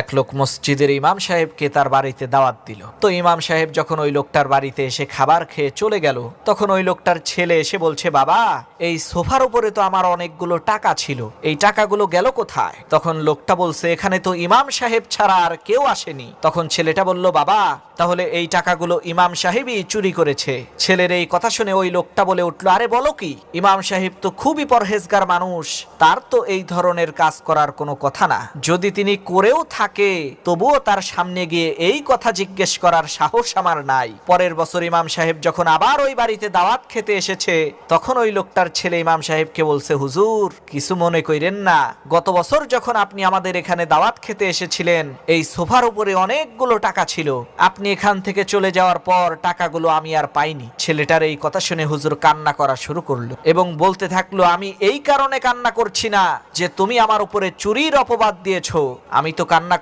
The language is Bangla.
এক লোক মসজিদের ইমাম সাহেবকে তার বাড়িতে দাওয়াত দিল। তো ইমাম সাহেব যখন ওই লোকটার বাড়িতে এসে খাবার খেয়ে চলে গেল, তখন ওই লোকটার ছেলে এসে বলছে, বাবা, এই সোফার উপরে তো আমার অনেকগুলো টাকা ছিল, এই টাকাগুলো গেল কোথায়? তখন লোকটা বলছে, এখানে তো ইমাম সাহেব ছাড়া আর কেউ আসেনি। তখন ছেলেটা বলল, বাবা, তাহলে এই টাকাগুলো ইমাম সাহেবই চুরি করেছে। ছেলের এই কথা শুনে ওই লোকটা বলে উঠল, আরে বলো কি, ইমাম সাহেব তো খুবই পরহেজগার মানুষ, তার তো এই ধরনের কাজ করার কোনো কথা না। যদি তিনি করেও থাকে, তবুও তার সামনে গিয়ে এই কথা জিজ্ঞেস করার সাহস আমার নাই। পরের বছর ইমাম সাহেব যখন আবার ওই বাড়িতে দাওয়াত খেতে এসেছে, তখন ওই লোকটার ছেলে ইমাম সাহেবকে বলছে, হুজুর, কিছু মনে কইরেন না। গত বছর যখন আপনি আমাদের এখানে দাওয়াত খেতে এসেছিলেন, এই সোফার উপরে অনেকগুলো টাকা ছিল। আপনি এখান থেকে চলে যাওয়ার পর টাকাগুলো আমি আর পাইনি। ছেলেটার এই কথা শুনে হুজুর কান্না করা শুরু করল এবং বলতে থাকল, আমি এই কারণে কান্না করছি না যে তুমি আমার উপরে চুরির অপবাদ দিয়েছ। আমি তো কান্না